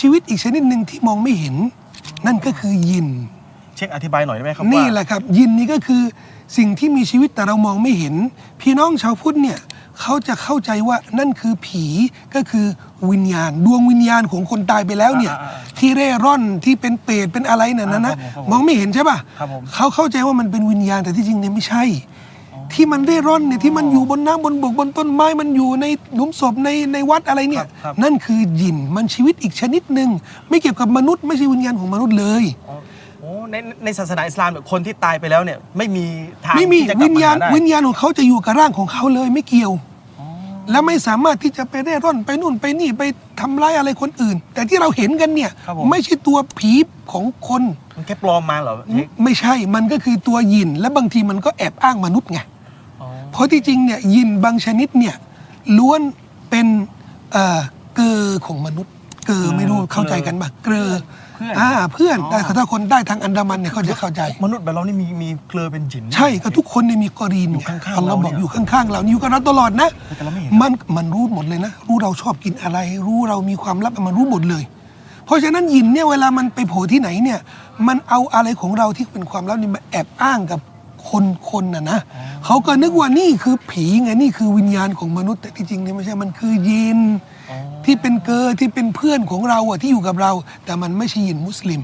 ชีวิตอีกชนิดหนึ่งที่มองไม่เห็น นั่นก็คือยิน เช็คอธิบายหน่อยได้ไหมครับนี่ว่า แหละครับยินนี่ก็คือสิ่งที่มีชีวิตแต่เรามองไม่เห็น พี่น้องชาวพุทธเนี่ยเขาจะเข้าใจว่านั่นคือผีก็คือวิญญาณ ดวงวิญญาณของคนตายไปแล้วเนี่ย อ่าอ่าอ่าที่เร่ร่อนที่เป็นเปรตเป็นอะไรน่ะนะนะอ่าครับผมมองไม่เห็นใช่ป่ะครับผม เขาเข้าใจว่ามันเป็นวิญญาณแต่ที่จริงเนี่ยไม่ใช่ ที่มันเร่ร่อนเนี่ยที่มันอยู่บนน้ำบนบกบนต้นไม้มันอยู่ในหลุมศพในในวัดอะไรเนี่ยครับ นั่นคือยินมันชีวิตอีกชนิดหนึ่งไม่เกี่ยวกับมนุษย์ไม่ใช่วิญญาณของมนุษย์เลย อ๋อโอ้ในในศาสนาอิสลามเนี่ยคนที่ตายไปแล้วเนี่ยไม่มีทางไม่มีที่จะกลัวิบญมาญาณหได้วิญญาณของเขาจะอยู่กับร่างของเขาเลยไม่เกี่ยว และไม่สามารถที่จะไปเร่ร่อนไปนู่นไปนี่ไปทำร้ายอะไรคนอื่น แต่ที่เราเห็นกันเนี่ย ครับผม ไม่ใช่ตัวผีของคนมันแค่ปลอมมาเหรอเช็คไม่ใช่มันก็คือตัวยิน และบางทีมันก็แอบอ้างมนุษย์ไงอ๋อ เพราะที่จริงเนี่ยยินบางชนิดเนี่ยล้วนเป็นเอ่อเกอของมนุษย์ เกอไม่รู้เข้าใจกันปะเกออ่าเพื่อนแต่ถ้าคนได้ทางอันดามันเนี่ยเขาจะเข้าใจ มนุษย์แบบเรานี่มีมีเกลือเป็นจิน ใช่ก็ทุกคนเนี่ยมีกอรีนอยู่ข้างๆอัลลอฮ์เราบอกเนี่ยอยู่ข้างๆเราอยู่กับเราตลอดนะแต่เราไม่เห็น มันมันรู้หมดเลยนะ รู้เราชอบกินอะไร รู้เรามีความลับมันรู้หมดเลย เพราะฉะนั้นยินเนี่ยเวลามันไปโผล่ที่ไหนเนี่ยมันเอาอะไรของเราที่เป็นความลับนี่มาแอบอ้างกับ คนคนน่ะนะเขาก็นึกว่านี่คือผีไงนี่คือวิญญาณของมนุษย์แต่ที่จริงเนี่ยไม่ใช่มันคือยินที่เป็นเกอที่เป็นเพื่อนของเราอะที่อยู่กับเรา แต่มันไม่ใช่ยินมุสลิม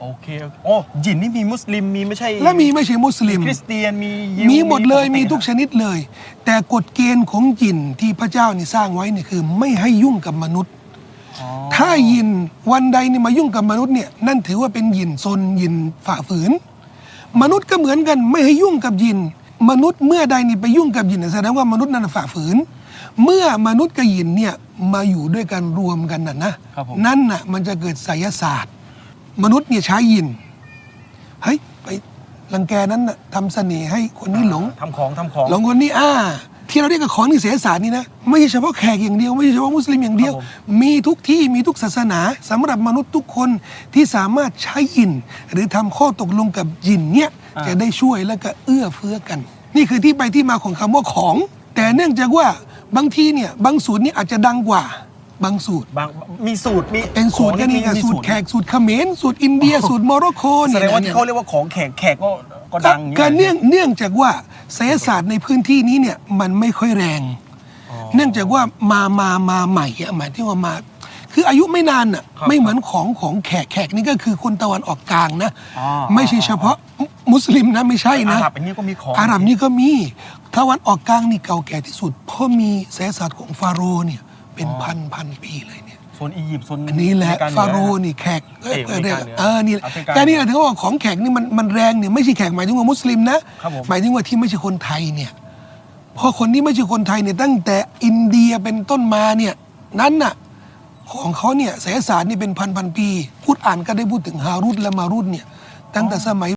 โอเคโอ้จินนี่มีมุสลิมมีไม่ใช่และมีไม่ใช่มุสลิม คริสเตียนมียิวมีหมดเลยปติมีทุกชนิดเลย แต่กฎเกณฑ์ของยินที่พระเจ้านี่สร้างไว้เนี่ยคือ ไม่ให้ยุ่งกับมนุษย์อ๋อถ้ายินวันใดนี่มายุ่งกับมนุษย์เนี่ยนั่นถือว่าเป็นยินซนยินฝ่าฝืน มนุษย์ก็เหมือนกันไม่ให้ยุ่งกับยิน มนุษย์เมื่อใดนี่ไปยุ่งกับยินแสดงว่ามนุษย์นั้นฝ่าฝืน เมื่อมนุษย์กับยินเนี่ยมาอยู่ด้วยกันรวมกันน่ะนะครับผม นั่นน่ะมันจะเกิดไสยศาสตร์ มนุษย์เนี่ยใช้ยินเฮ้ยไปรังแกนั้นน่ะทำเสน่ห์ให้คนนี้หลง ทำของทำของ หลงคนนี้อ่า ที่เราเรียกกับของนิเสยศาสตร์นี่นะไม่ใช่เฉพาะแขกอย่างเดียวไม่ใช่เฉพาะมุสลิมอย่างเดียวครับผมมีทุกที่มีทุกศาสนาสำหรับมนุษย์ทุกคนที่สามารถใช้ยิน หรือทำข้อตกลงกับยินเนี่ยจะได้ช่วยและก็เอื้อเฟื้อกัน นี่คือที่ไปที่มาของคำว่าของ แต่เนื่องจากว่าบางทีเนี่ยบางสูตรนี่อาจจะดังกว่าบางสูตรบางมีสูตรมีเป็นสูตรของก็นี่ไงมีสูตรแขกสูตรเขมรสูตรอินเดียสูตรโมร็อกโกแสเนี่ยดงว่านะที่เขาเรียกว่าของแขกแขกก็ก็ก็ดังอย่างก็นี้เนื่องเนื่องจากว่า ไสยศาสตร์ในพื้นที่นี้เนี่ยมันไม่ค่อยแรง เนื่องจากว่ามามามาใหม่อะหมายที่ว่ามา คืออายุไม่นานอะครับไม่เหมือนของของแขกแขกนี่ก็คือคนตะวันออกกลางนะ อ๋อ ไม่ใช่เฉพาะมุมุสลิมนะไม่ใช่อานะหรับอันนี้ก็มีของ อาหรับนี่ก็มีตะวันออกกลางนี่เก่าแก่ที่สุด เพราะมีไสยศาสตร์ของฟาโรห์เนี่ยเป็นพันพันปีเลยเนี่ย โซนอียิปต์โซนอันนี้แหละอเมริกเหนือฟาโรห์นี่แขกเอ้ยเอ้ยเรียกอเมริกาเหนือเออนี่แอฟริกาแค่นี้แหละถึงว่าของแขกนี่มันมันแรงเนี่ยไม่ใช่แขกหมายถึงว่ามุสลิมนะครับผม หมายถึงว่าที่ไม่ใช่คนไทยเนี่ยเพราะคนที่ไม่ใช่คนไทยเนี่ยตั้งแต่อินเดียเป็นต้นมาเนี่ยนั้นน่ะของเขาเนี่ยไสยศาสตร์นี่เป็นพันพันปี พูดอ่านก็ได้พูดถึงฮารุตและมารุตเนี่ยตั้งแต่สมัย